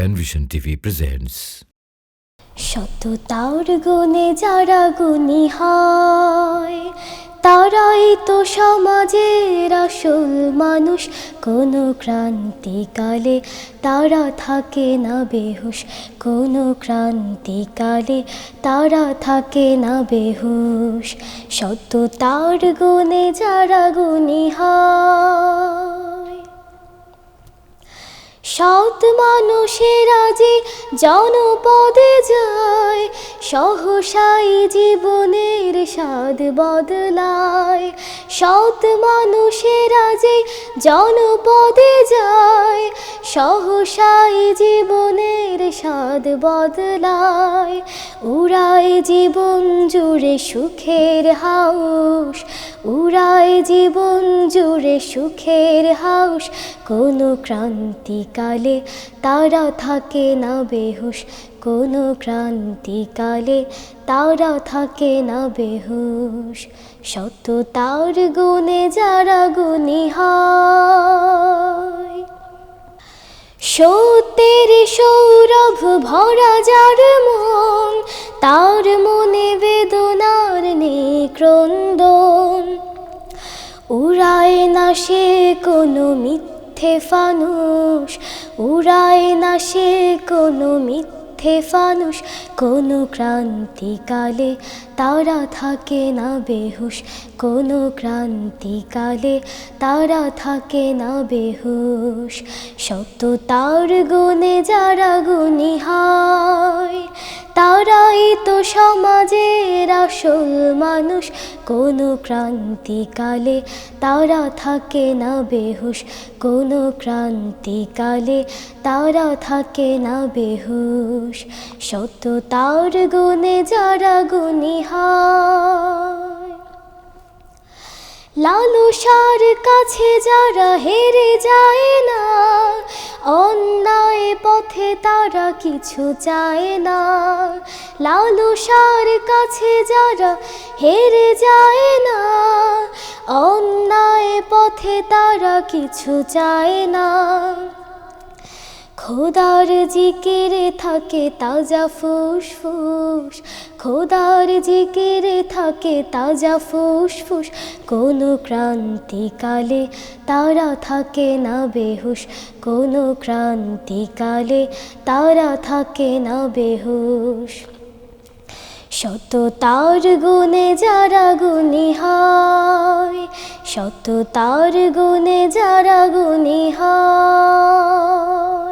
Penvision TV presents শত তার গুণে যারা গুণী হয়, তারাই তো সমাজের আসল মানুষ। কোনো ক্রান্তিকালে তারা থাকে না বেহুশ। কোনো ক্রান্তিকালে তারা থাকে না বেহুশ। শত তার গুণে যারা গুণী হয় সৎ মানুষেরা যে জনপদে যায়, সহসাই জীবনের স্বাদ বদলায়। সৎ মানুষেরা যে জনপদে যায়, সহসাই জীবনের স্বাদ বদলায়। উড়ায় জীবন জুড়ে সুখের হাউস উড়ায় জীবন জুড়ে সুখের হাউস। কোনো ক্রান্তিকালে তারা থাকে না বেহুশ। কোনো ক্রান্তিকালে তারা থাকে না বেহুশ। শত তার গুণে যারা গুণী হয়, সত্যের সৌরভ ভরা যার মন, তার মনে সে কোনো মিথ্যে ফানুষ উড়ায় না সে কোনো মিথ্যে ফানুষ কোনো ক্রান্তিকালে তারা থাকে না বেহুশ, কোনো ক্রান্তিকালে তারা থাকে না বেহুশ। সত্য তার গুণে যারা গুণী হয় তারাই সমাজের আসল মানুষ কোনো ক্রান্তিকালে, তারা থাকে না বেহুশ। কোনো ক্রান্তিকালে, তারা থাকে না বেহুশ। সত্য তার গুণে যারা গুণী হয় কাছে যারা হেরে যায় না অন্যায় পথে তারা কিছু চায় না। লালসার কাছে যারা হেরে যায় না। অন্যায় পথে তারা কিছু চায় না। খোদার জিকিরে থাকে তাজা ফুসফুস। খোদার জিকিরে থাকে তাজা ফুসফুস। কোনো ক্রান্তিকালে তারা থাকে না বেহুশ। কোনো ক্রান্তিকালে তারা থাকে না বেহুশ। শত তার গুণে যারা গুণী হয় শত তার গুণে যারা গুণী হয়।